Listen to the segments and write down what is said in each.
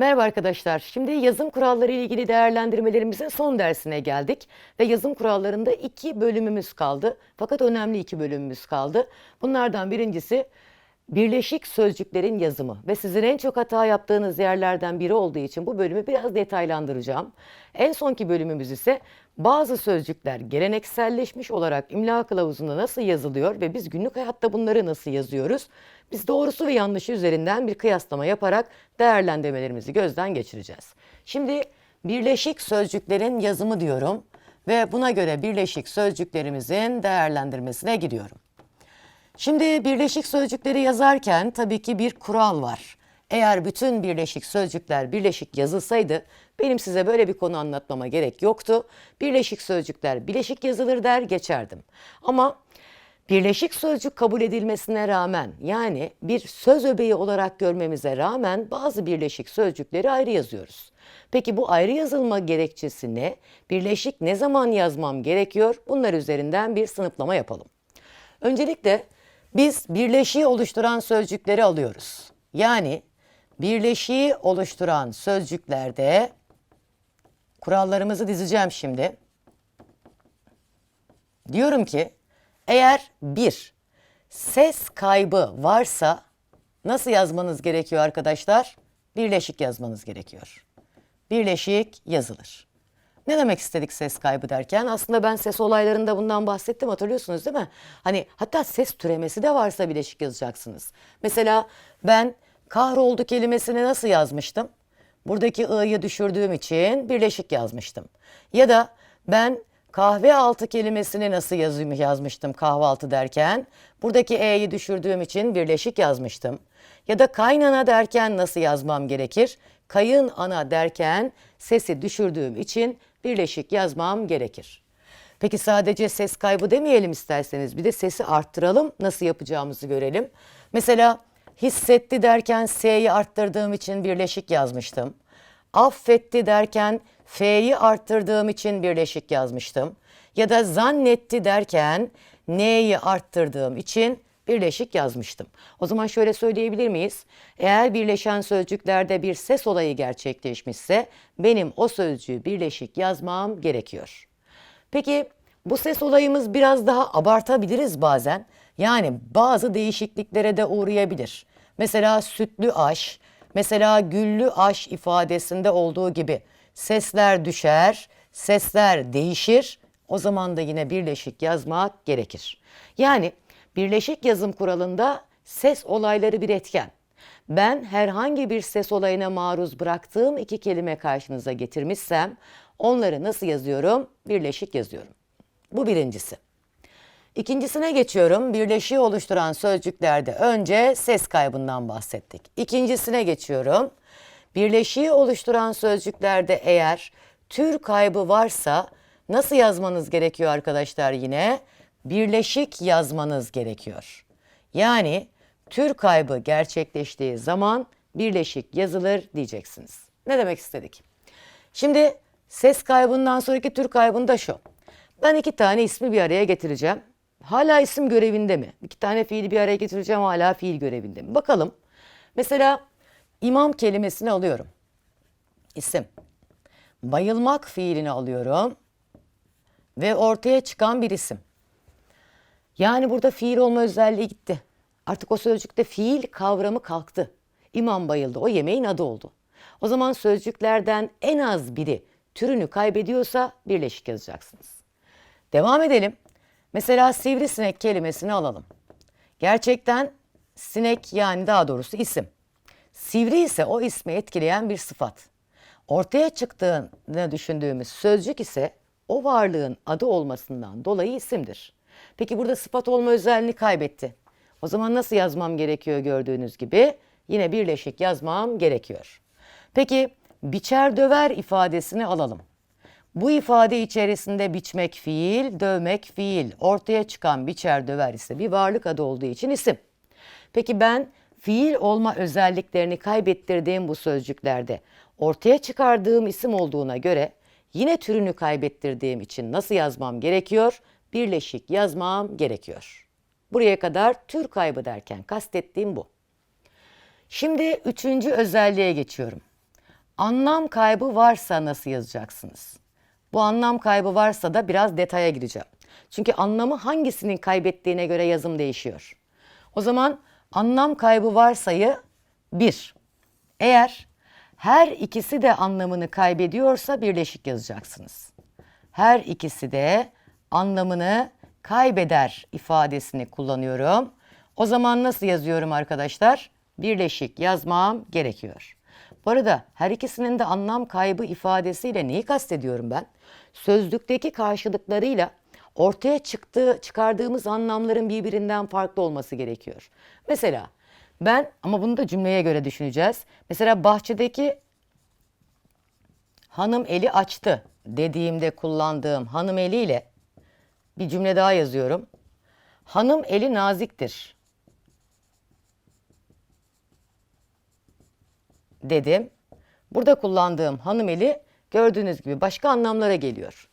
Merhaba arkadaşlar. Şimdi yazım kuralları ile ilgili değerlendirmelerimizin son dersine geldik ve yazım kurallarında iki bölümümüz kaldı. Fakat önemli iki bölümümüz kaldı. Bunlardan birincisi birleşik sözcüklerin yazımı ve sizin en çok hata yaptığınız yerlerden biri olduğu için bu bölümü biraz detaylandıracağım. En sonki bölümümüz ise bazı sözcükler gelenekselleşmiş olarak imla kılavuzunda nasıl yazılıyor ve biz günlük hayatta bunları nasıl yazıyoruz? Biz doğrusu ve yanlışı üzerinden bir kıyaslama yaparak değerlendirmelerimizi gözden geçireceğiz. Şimdi birleşik sözcüklerin yazımı diyorum ve buna göre birleşik sözcüklerimizin değerlendirmesine gidiyorum. Şimdi birleşik sözcükleri yazarken tabii ki bir kural var. Eğer bütün birleşik sözcükler birleşik yazılsaydı benim size böyle bir konu anlatmama gerek yoktu. Birleşik sözcükler bileşik yazılır der geçerdim. Ama birleşik sözcük kabul edilmesine rağmen yani bir söz öbeği olarak görmemize rağmen bazı birleşik sözcükleri ayrı yazıyoruz. Peki bu ayrı yazılma gerekçesi ne? Birleşik ne zaman yazmam gerekiyor? Bunlar üzerinden bir sınıflama yapalım. Öncelikle biz birleşiği oluşturan sözcükleri alıyoruz. Yani birleşiği oluşturan sözcüklerde kurallarımızı dizeceğim şimdi. Diyorum ki eğer bir ses kaybı varsa nasıl yazmanız gerekiyor arkadaşlar? Birleşik yazmanız gerekiyor. Birleşik yazılır. Ne demek istedik ses kaybı derken? Aslında ben ses olaylarında bundan bahsettim hatırlıyorsunuz değil mi? Hani hatta ses türemesi de varsa bileşik yazacaksınız. Mesela ben kahroldu kelimesini nasıl yazmıştım? Buradaki ı'yı düşürdüğüm için birleşik yazmıştım. Ya da ben kahve altı kelimesini nasıl yazmıştım kahvaltı derken? Buradaki e'yi düşürdüğüm için birleşik yazmıştım. Ya da kaynana derken nasıl yazmam gerekir? Kayın ana derken sesi düşürdüğüm için birleşik yazmam gerekir. Peki sadece ses kaybı demeyelim isterseniz bir de sesi arttıralım nasıl yapacağımızı görelim. Mesela hissetti derken S'yi arttırdığım için birleşik yazmıştım. Affetti derken F'yi arttırdığım için birleşik yazmıştım. Ya da zannetti derken N'yi arttırdığım için birleşik yazmıştım. O zaman şöyle söyleyebilir miyiz? Eğer birleşen sözcüklerde bir ses olayı gerçekleşmişse benim o sözcüğü birleşik yazmam gerekiyor. Peki bu ses olayımız biraz daha abartabiliriz bazen. Yani bazı değişikliklere de uğrayabilir. Mesela sütlü aş, mesela güllü aş ifadesinde olduğu gibi sesler düşer, sesler değişir. O zaman da yine birleşik yazmak gerekir. Yani birleşik yazım kuralında ses olayları bir etken. Ben herhangi bir ses olayına maruz bıraktığım iki kelime karşınıza getirmişsem onları nasıl yazıyorum? Birleşik yazıyorum. Bu birincisi. İkincisine geçiyorum. Birleşiği oluşturan sözcüklerde önce ses kaybından bahsettik. İkincisine geçiyorum. Birleşiği oluşturan sözcüklerde eğer tür kaybı varsa nasıl yazmanız gerekiyor arkadaşlar yine? Birleşik yazmanız gerekiyor. Yani tür kaybı gerçekleştiği zaman birleşik yazılır diyeceksiniz. Ne demek istedik? Şimdi ses kaybından sonraki tür kaybında şu. Ben iki tane ismi bir araya getireceğim. Hala isim görevinde mi? İki tane fiili bir araya getireceğim hala fiil görevinde mi? Bakalım. Mesela imam kelimesini alıyorum. İsim. Bayılmak fiilini alıyorum. Ve ortaya çıkan bir isim. Yani burada fiil olma özelliği gitti. Artık o sözcükte fiil kavramı kalktı. İmam bayıldı. O yemeğin adı oldu. O zaman sözcüklerden en az biri türünü kaybediyorsa birleşik yazacaksınız. Devam edelim. Mesela sivrisinek kelimesini alalım. Gerçekten sinek yani daha doğrusu isim. Sivri ise o ismi etkileyen bir sıfat. Ortaya çıktığını düşündüğümüz sözcük ise o varlığın adı olmasından dolayı isimdir. Peki burada sıfat olma özelliğini kaybetti. O zaman nasıl yazmam gerekiyor gördüğünüz gibi? Yine birleşik yazmam gerekiyor. Peki biçer döver ifadesini alalım. Bu ifade içerisinde biçmek fiil, dövmek fiil. Ortaya çıkan biçer döver ise bir varlık adı olduğu için isim. Peki ben fiil olma özelliklerini kaybettirdiğim bu sözcüklerde ortaya çıkardığım isim olduğuna göre yine türünü kaybettirdiğim için nasıl yazmam gerekiyor? Birleşik yazmam gerekiyor. Buraya kadar tür kaybı derken kastettiğim bu. Şimdi üçüncü özelliğe geçiyorum. Anlam kaybı varsa nasıl yazacaksınız? Bu anlam kaybı varsa da biraz detaya gireceğim. Çünkü anlamı hangisinin kaybettiğine göre yazım değişiyor. O zaman anlam kaybı varsayı 1. Eğer her ikisi de anlamını kaybediyorsa birleşik yazacaksınız. Her ikisi de anlamını kaybeder ifadesini kullanıyorum. O zaman nasıl yazıyorum arkadaşlar? Birleşik yazmam gerekiyor. Bu arada her ikisinin de anlam kaybı ifadesiyle neyi kastediyorum ben? Sözlükteki karşılıklarıyla ortaya çıktığı, çıkardığımız anlamların birbirinden farklı olması gerekiyor. Mesela ben ama bunu da cümleye göre düşüneceğiz. Mesela bahçedeki hanım eli açtı dediğimde kullandığım hanım eliyle bir cümle daha yazıyorum. Hanım eli naziktir. dedim. Burada kullandığım hanım eli gördüğünüz gibi başka anlamlara geliyor.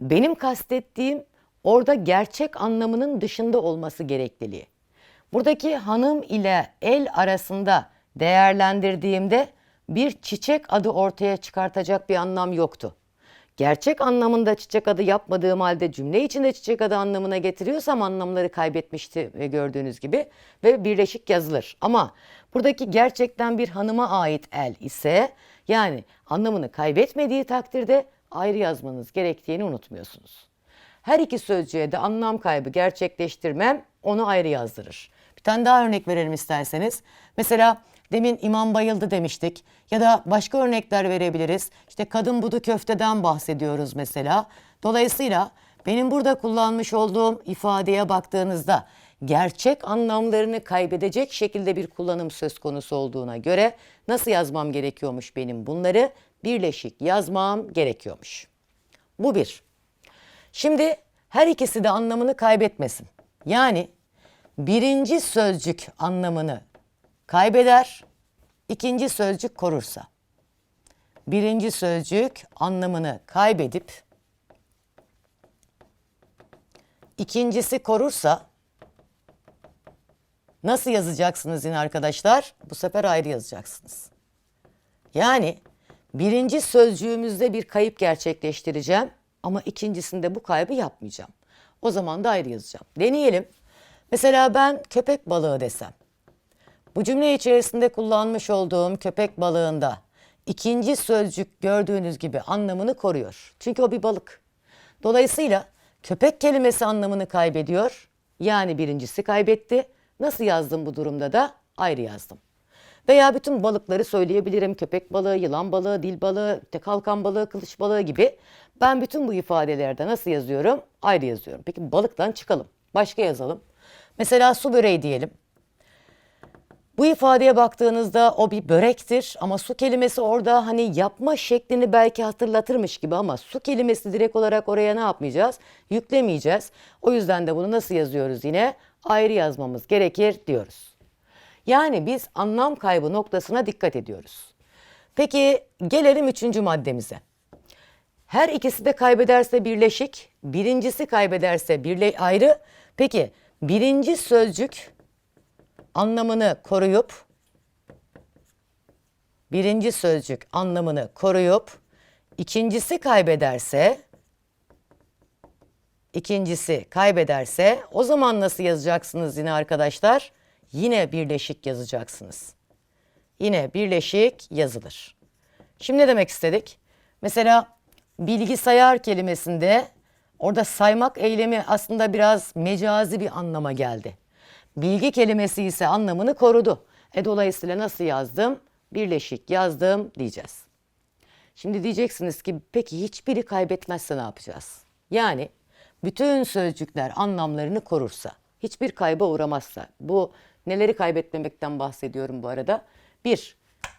Benim kastettiğim orada gerçek anlamının dışında olması gerekliliği. Buradaki hanım ile el arasında değerlendirdiğimde bir çiçek adı ortaya çıkartacak bir anlam yoktu. Gerçek anlamında çiçek adı yapmadığım halde cümle içinde çiçek adı anlamına getiriyorsam anlamları kaybetmişti e, gördüğünüz gibi ve birleşik yazılır. Ama buradaki gerçekten bir hanıma ait el ise yani anlamını kaybetmediği takdirde ayrı yazmanız gerektiğini unutmuyorsunuz. Her iki sözcüğe de anlam kaybı gerçekleştirmem onu ayrı yazdırır. Bir tane daha örnek verelim isterseniz. Mesela demin imam bayıldı demiştik ya da başka örnekler verebiliriz. İşte kadın budu köfteden bahsediyoruz mesela. Dolayısıyla benim burada kullanmış olduğum ifadeye baktığınızda gerçek anlamlarını kaybedecek şekilde bir kullanım söz konusu olduğuna göre nasıl yazmam gerekiyormuş benim bunları? Birleşik yazmam gerekiyormuş. Bu bir. Şimdi her ikisi de anlamını kaybetmesin. Yani birinci sözcük anlamını kaybeder, ikinci sözcük korursa. Birinci sözcük anlamını kaybedip ikincisi korursa nasıl yazacaksınız yine arkadaşlar? Bu sefer ayrı yazacaksınız. Yani birinci sözcüğümüzde bir kayıp gerçekleştireceğim ama ikincisinde bu kaybı yapmayacağım. O zaman da ayrı yazacağım. Deneyelim. Mesela ben köpek balığı desem. Bu cümle içerisinde kullanmış olduğum köpek balığında ikinci sözcük gördüğünüz gibi anlamını koruyor. Çünkü o bir balık. Dolayısıyla köpek kelimesi anlamını kaybediyor. Yani birincisi kaybetti. Nasıl yazdım bu durumda da? Ayrı yazdım. Veya bütün balıkları söyleyebilirim. Köpek balığı, yılan balığı, dil balığı, tek halkan balığı, kılıç balığı gibi. Ben bütün bu ifadelerde nasıl yazıyorum? Ayrı yazıyorum. Peki balıktan çıkalım. Başka yazalım. Mesela su böreği diyelim. Bu ifadeye baktığınızda o bir börektir ama su kelimesi orada hani yapma şeklini belki hatırlatırmış gibi ama su kelimesi direkt olarak oraya ne yapmayacağız? Yüklemeyeceğiz. O yüzden de bunu nasıl yazıyoruz yine? Ayrı yazmamız gerekir diyoruz. Yani biz anlam kaybı noktasına dikkat ediyoruz. Peki gelelim üçüncü maddemize. Her ikisi de kaybederse birleşik, birincisi kaybederse birle ayrı. Peki birinci sözcük anlamını koruyup birinci sözcük anlamını koruyup ikincisi kaybederse ikincisi kaybederse o zaman nasıl yazacaksınız yine arkadaşlar? Yine birleşik yazacaksınız. Yine birleşik yazılır. Şimdi ne demek istedik? Mesela bilgisayar kelimesinde orada saymak eylemi aslında biraz mecazi bir anlama geldi. Bilgi kelimesi ise anlamını korudu. E dolayısıyla nasıl yazdım? Birleşik yazdım diyeceğiz. Şimdi diyeceksiniz ki peki hiçbiri kaybetmezse ne yapacağız? Yani bütün sözcükler anlamlarını korursa, hiçbir kayba uğramazsa, bu neleri kaybetmemekten bahsediyorum bu arada? Bir,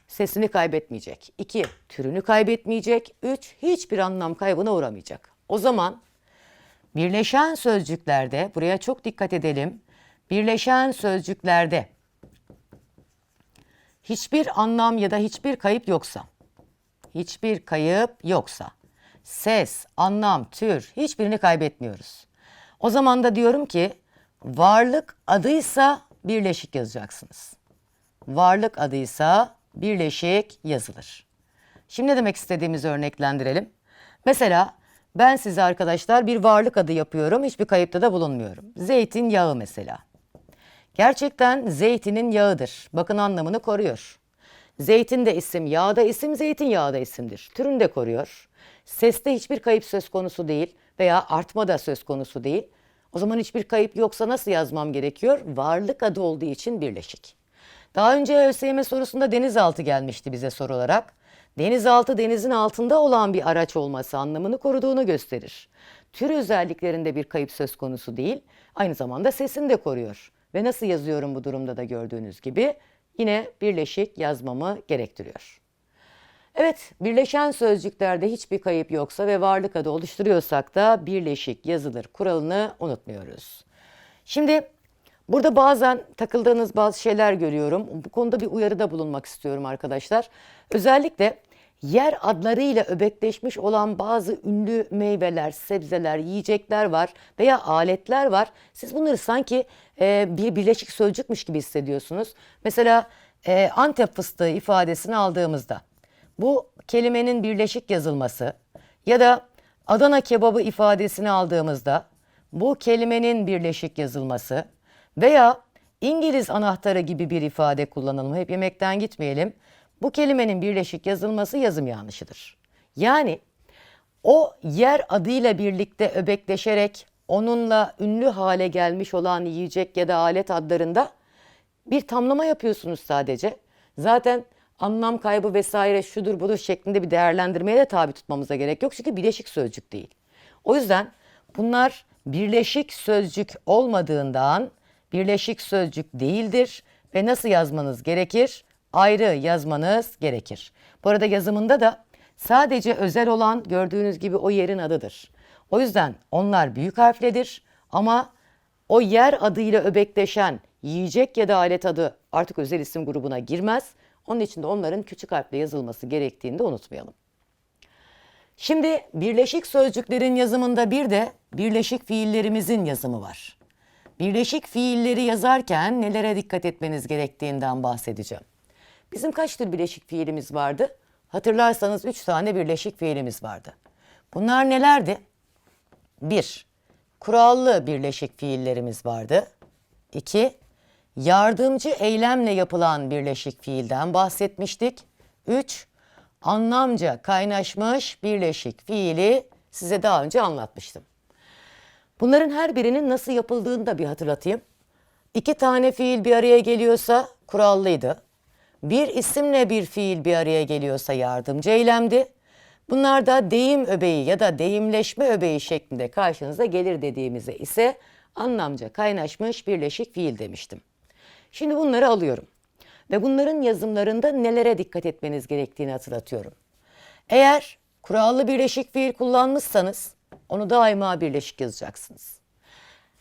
sesini kaybetmeyecek. İki, türünü kaybetmeyecek. Üç, hiçbir anlam kaybına uğramayacak. O zaman birleşen sözcüklerde, buraya çok dikkat edelim. Birleşen sözcüklerde hiçbir anlam ya da hiçbir kayıp yoksa, hiçbir kayıp yoksa, ses, anlam, tür hiçbirini kaybetmiyoruz. O zaman da diyorum ki varlık adıysa birleşik yazacaksınız. Varlık adıysa birleşik yazılır. Şimdi ne demek istediğimizi örneklendirelim. Mesela ben size arkadaşlar bir varlık adı yapıyorum. Hiçbir kayıpta da bulunmuyorum. Zeytinyağı mesela. Gerçekten zeytinin yağıdır. Bakın anlamını koruyor. Zeytin de isim, yağ da isim, zeytinyağı da isimdir. Türünü de koruyor. Seste hiçbir kayıp söz konusu değil veya artma da söz konusu değil. O zaman hiçbir kayıp yoksa nasıl yazmam gerekiyor? Varlık adı olduğu için birleşik. Daha önce ÖSYM sorusunda denizaltı gelmişti bize soru olarak. Denizaltı denizin altında olan bir araç olması anlamını koruduğunu gösterir. Tür özelliklerinde bir kayıp söz konusu değil, aynı zamanda sesini de koruyor. Ve nasıl yazıyorum bu durumda da gördüğünüz gibi yine birleşik yazmamı gerektiriyor. Evet, birleşen sözcüklerde hiçbir kayıp yoksa ve varlık adı oluşturuyorsak da birleşik yazılır kuralını unutmuyoruz. Şimdi burada bazen takıldığınız bazı şeyler görüyorum. Bu konuda bir uyarıda bulunmak istiyorum arkadaşlar. Özellikle yer adlarıyla öbekleşmiş olan bazı ünlü meyveler, sebzeler, yiyecekler var veya aletler var. Siz bunları sanki e, bir birleşik sözcükmüş gibi hissediyorsunuz. Mesela e, Antep fıstığı ifadesini aldığımızda bu kelimenin birleşik yazılması ya da Adana kebabı ifadesini aldığımızda bu kelimenin birleşik yazılması veya İngiliz anahtarı gibi bir ifade kullanalım. Hep yemekten gitmeyelim. Bu kelimenin birleşik yazılması yazım yanlışıdır. Yani o yer adıyla birlikte öbekleşerek onunla ünlü hale gelmiş olan yiyecek ya da alet adlarında bir tamlama yapıyorsunuz sadece. Zaten anlam kaybı vesaire şudur budur şeklinde bir değerlendirmeye de tabi tutmamıza gerek yok. Çünkü birleşik sözcük değil. O yüzden bunlar birleşik sözcük olmadığından birleşik sözcük değildir ve nasıl yazmanız gerekir? Ayrı yazmanız gerekir. Bu arada yazımında da sadece özel olan gördüğünüz gibi o yerin adıdır. O yüzden onlar büyük harfledir ama o yer adıyla öbekleşen yiyecek ya da alet adı artık özel isim grubuna girmez. Onun için de onların küçük harfle yazılması gerektiğini de unutmayalım. Şimdi birleşik sözcüklerin yazımında bir de birleşik fiillerimizin yazımı var. Birleşik fiilleri yazarken nelere dikkat etmeniz gerektiğinden bahsedeceğim. Bizim kaç tür birleşik fiilimiz vardı? Hatırlarsanız üç tane birleşik fiilimiz vardı. Bunlar nelerdi? Bir, kurallı birleşik fiillerimiz vardı. İki, yardımcı eylemle yapılan birleşik fiilden bahsetmiştik. Üç, anlamca kaynaşmış birleşik fiili size daha önce anlatmıştım. Bunların her birinin nasıl yapıldığını da bir hatırlatayım. İki tane fiil bir araya geliyorsa kurallıydı. Bir isimle bir fiil bir araya geliyorsa yardımcı eylemdi. Bunlar da deyim öbeği ya da deyimleşme öbeği şeklinde karşınıza gelir dediğimize ise anlamca kaynaşmış birleşik fiil demiştim. Şimdi bunları alıyorum ve bunların yazımlarında nelere dikkat etmeniz gerektiğini hatırlatıyorum. Eğer kurallı birleşik fiil kullanmışsanız onu daima birleşik yazacaksınız.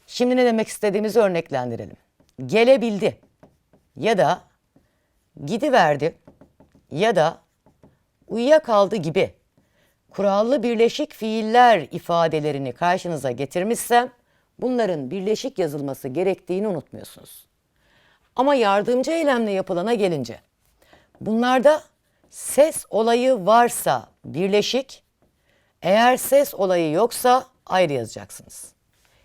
Şimdi ne demek istediğimizi örneklendirelim. Gelebildi ya da gidiverdi ya da uyuyakaldı gibi kurallı birleşik fiiller ifadelerini karşınıza getirmişsem bunların birleşik yazılması gerektiğini unutmuyorsunuz. Ama yardımcı eylemle yapılana gelince bunlarda ses olayı varsa birleşik, eğer ses olayı yoksa ayrı yazacaksınız.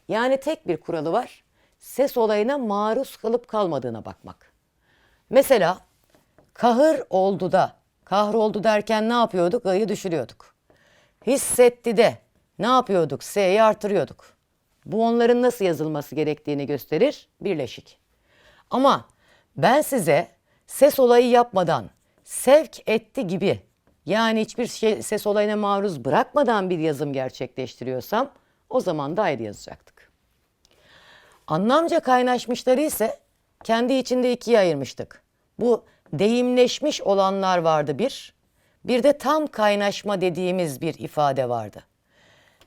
Yani tek bir kuralı var. Ses olayına maruz kalıp kalmadığına bakmak. Mesela kahır oldu da, kahroldu derken ne yapıyorduk? I'yı düşürüyorduk. Hissetti de ne yapıyorduk? S'yi artırıyorduk. Bu onların nasıl yazılması gerektiğini gösterir. Birleşik. Ama ben size ses olayı yapmadan sevk etti gibi yani hiçbir şey, ses olayına maruz bırakmadan bir yazım gerçekleştiriyorsam o zaman da ayrı yazacaktık. Anlamca kaynaşmışları ise kendi içinde ikiye ayırmıştık. Bu deyimleşmiş olanlar vardı bir, bir de tam kaynaşma dediğimiz bir ifade vardı.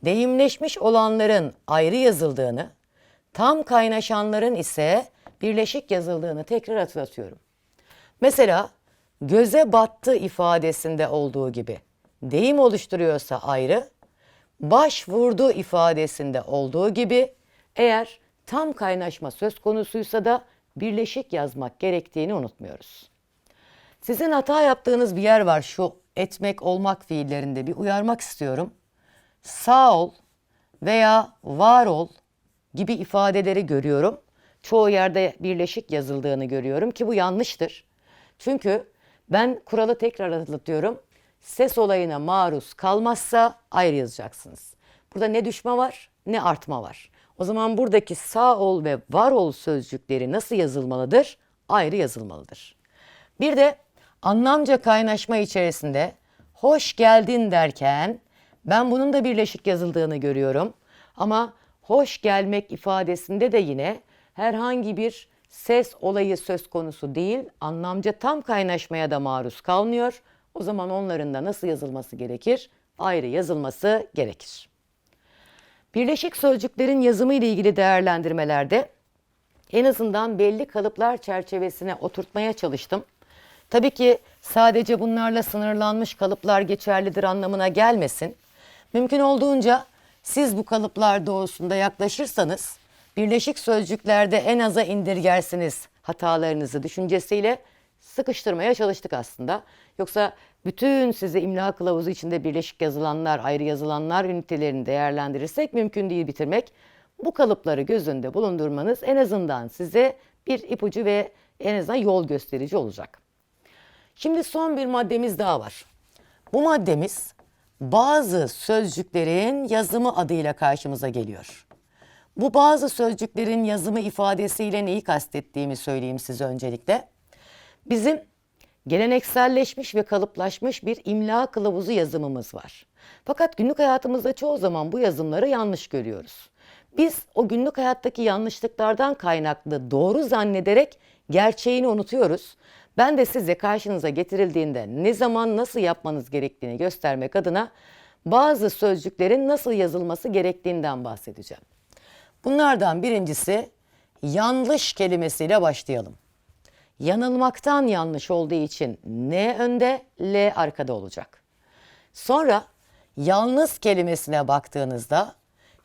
Deyimleşmiş olanların ayrı yazıldığını, tam kaynaşanların ise birleşik yazıldığını tekrar hatırlatıyorum. Mesela göze battı ifadesinde olduğu gibi deyim oluşturuyorsa ayrı, baş vurdu ifadesinde olduğu gibi eğer tam kaynaşma söz konusuysa da birleşik yazmak gerektiğini unutmuyoruz. Sizin hata yaptığınız bir yer var şu etmek, olmak fiillerinde bir uyarmak istiyorum. Sağ ol veya var ol gibi ifadeleri görüyorum. Çoğu yerde birleşik yazıldığını görüyorum ki bu yanlıştır. Çünkü ben kuralı tekrar hatırlatıyorum. Ses olayına maruz kalmazsa ayrı yazacaksınız. Burada ne düşme var ne artma var. O zaman buradaki sağ ol ve var ol sözcükleri nasıl yazılmalıdır? Ayrı yazılmalıdır. Bir de anlamca kaynaşma içerisinde hoş geldin derken ben bunun da birleşik yazıldığını görüyorum. Ama hoş gelmek ifadesinde de yine herhangi bir ses olayı söz konusu değil, anlamca tam kaynaşmaya da maruz kalmıyor. O zaman onların da nasıl yazılması gerekir? Ayrı yazılması gerekir. Birleşik sözcüklerin yazımı ile ilgili değerlendirmelerde en azından belli kalıplar çerçevesine oturtmaya çalıştım. Tabii ki sadece bunlarla sınırlanmış kalıplar geçerlidir anlamına gelmesin. Mümkün olduğunca siz bu kalıplar doğrusunda yaklaşırsanız birleşik sözcüklerde en aza indirgersiniz hatalarınızı düşüncesiyle sıkıştırmaya çalıştık aslında. Yoksa bütün size imla kılavuzu içinde birleşik yazılanlar, ayrı yazılanlar ünitelerini değerlendirirsek mümkün değil bitirmek. Bu kalıpları göz önünde bulundurmanız en azından size bir ipucu ve en azından yol gösterici olacak. Şimdi son bir maddemiz daha var. Bu maddemiz bazı sözcüklerin yazımı adıyla karşımıza geliyor. Bu bazı sözcüklerin yazımı ifadesiyle neyi kastettiğimi söyleyeyim size öncelikle. Bizim gelenekselleşmiş ve kalıplaşmış bir imla kılavuzu yazımımız var. Fakat günlük hayatımızda çoğu zaman bu yazımları yanlış görüyoruz. Biz o günlük hayattaki yanlışlıklardan kaynaklı doğru zannederek gerçeğini unutuyoruz. Ben de size karşınıza getirildiğinde ne zaman nasıl yapmanız gerektiğini göstermek adına bazı sözcüklerin nasıl yazılması gerektiğinden bahsedeceğim. Bunlardan birincisi yanlış kelimesiyle başlayalım. Yanılmaktan yanlış olduğu için N önde, L arkada olacak. Sonra yalnız kelimesine baktığınızda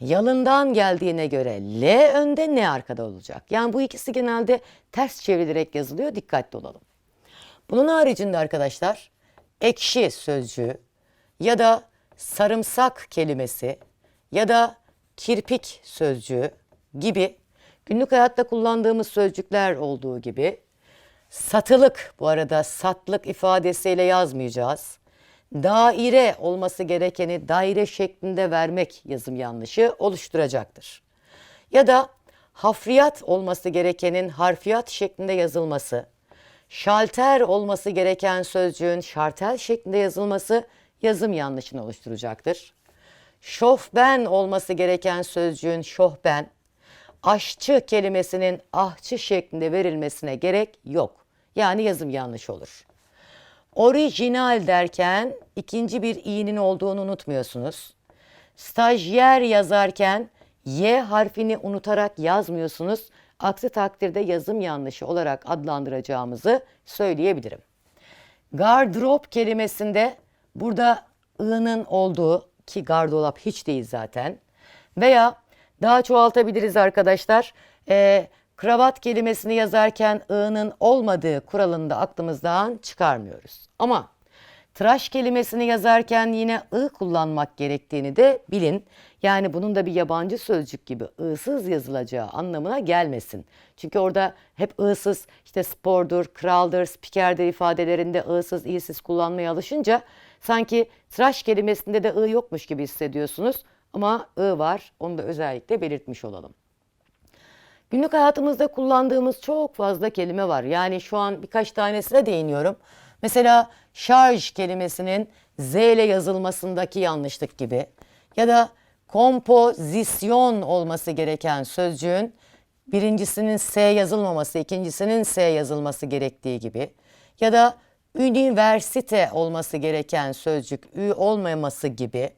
yalından geldiğine göre L önde, N arkada olacak. Yani bu ikisi genelde ters çevrilerek yazılıyor. Dikkatli olalım. Bunun haricinde arkadaşlar ekşi sözcüğü ya da sarımsak kelimesi ya da kirpik sözcüğü gibi günlük hayatta kullandığımız sözcükler olduğu gibi satılık bu arada satlık ifadesiyle yazmayacağız. Daire olması gerekeni daire şeklinde vermek yazım yanlışı oluşturacaktır. Ya da hafriyat olması gerekenin harfiyat şeklinde yazılması, şalter olması gereken sözcüğün şartel şeklinde yazılması yazım yanlışını oluşturacaktır. Şofben olması gereken sözcüğün şohben, aşçı kelimesinin ahçı şeklinde verilmesine gerek yok. Yani yazım yanlış olur. Orijinal derken ikinci bir i'nin olduğunu unutmuyorsunuz. Stajyer yazarken y harfini unutarak yazmıyorsunuz. Aksi takdirde yazım yanlışı olarak adlandıracağımızı söyleyebilirim. Gardırop kelimesinde burada ı'nın olduğu ki gardırop hiç değil zaten veya daha çoğaltabiliriz arkadaşlar. Ee, kravat kelimesini yazarken ı'nın olmadığı kuralını da aklımızdan çıkarmıyoruz. Ama tıraş kelimesini yazarken yine ı kullanmak gerektiğini de bilin. Yani bunun da bir yabancı sözcük gibi ı'sız yazılacağı anlamına gelmesin. Çünkü orada hep ı'sız işte spordur, kraldır, spikerdir ifadelerinde ı'sız, i'siz kullanmaya alışınca sanki tıraş kelimesinde de ı yokmuş gibi hissediyorsunuz. Ama ı var. Onu da özellikle belirtmiş olalım. Günlük hayatımızda kullandığımız çok fazla kelime var. Yani şu an birkaç tanesine değiniyorum. Mesela şarj kelimesinin Z ile yazılmasındaki yanlışlık gibi ya da kompozisyon olması gereken sözcüğün birincisinin S yazılmaması, ikincisinin S yazılması gerektiği gibi ya da üniversite olması gereken sözcük ü olmaması gibi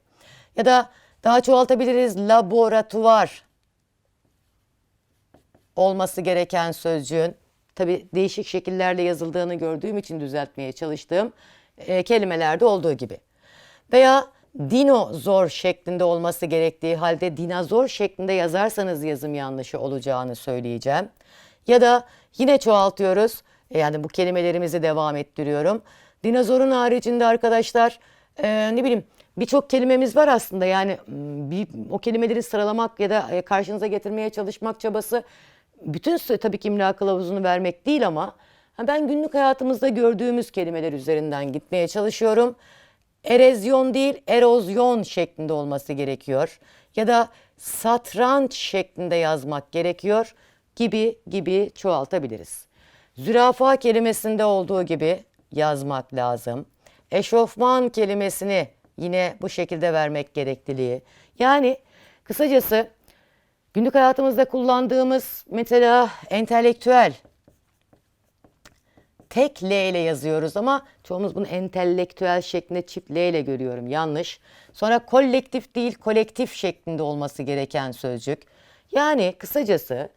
ya da daha çoğaltabiliriz laboratuvar olması gereken sözcüğün tabi değişik şekillerle yazıldığını gördüğüm için düzeltmeye çalıştığım e, kelimelerde olduğu gibi. Veya dinozor şeklinde olması gerektiği halde dinozor şeklinde yazarsanız yazım yanlışı olacağını söyleyeceğim. Ya da yine çoğaltıyoruz. e, Yani bu kelimelerimizi devam ettiriyorum. Dinozorun haricinde arkadaşlar e, ne bileyim birçok kelimemiz var aslında. Yani bir, o kelimeleri sıralamak ya da e, karşınıza getirmeye çalışmak çabası bütün tabii ki imla kılavuzunu vermek değil ama ben günlük hayatımızda gördüğümüz kelimeler üzerinden gitmeye çalışıyorum. Erozyon değil, erozyon şeklinde olması gerekiyor. Ya da satranç şeklinde yazmak gerekiyor gibi gibi çoğaltabiliriz. Zürafa kelimesinde olduğu gibi yazmak lazım. Eşofman kelimesini yine bu şekilde vermek gerekliliği. Yani kısacası günlük hayatımızda kullandığımız mesela entelektüel tek L ile yazıyoruz ama çoğumuz bunu entelektüel şeklinde çift L ile görüyorum. Yanlış. Sonra kolektif değil kolektif şeklinde olması gereken sözcük. Yani kısacası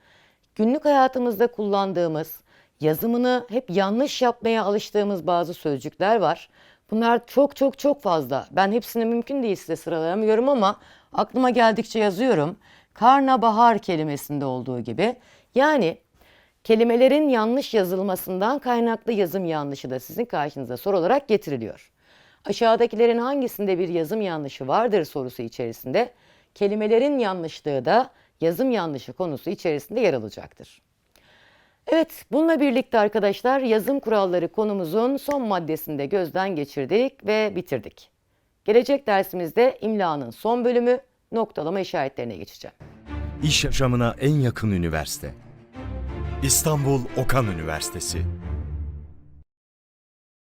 günlük hayatımızda kullandığımız yazımını hep yanlış yapmaya alıştığımız bazı sözcükler var. Bunlar çok çok çok fazla. Ben hepsini mümkün değil size sıralayamıyorum ama aklıma geldikçe yazıyorum. Karnabahar kelimesinde olduğu gibi. Yani Kelimelerin yanlış yazılmasından kaynaklı yazım yanlışı da sizin karşınıza soru olarak getiriliyor. Aşağıdakilerin hangisinde bir yazım yanlışı vardır sorusu içerisinde kelimelerin yanlışlığı da yazım yanlışı konusu içerisinde yer alacaktır. Evet, bununla birlikte arkadaşlar yazım kuralları konumuzun son maddesinde gözden geçirdik ve bitirdik. Gelecek dersimizde imlanın son bölümü noktalama işaretlerine geçeceğim. İş yaşamına en yakın üniversite. İstanbul Okan Üniversitesi.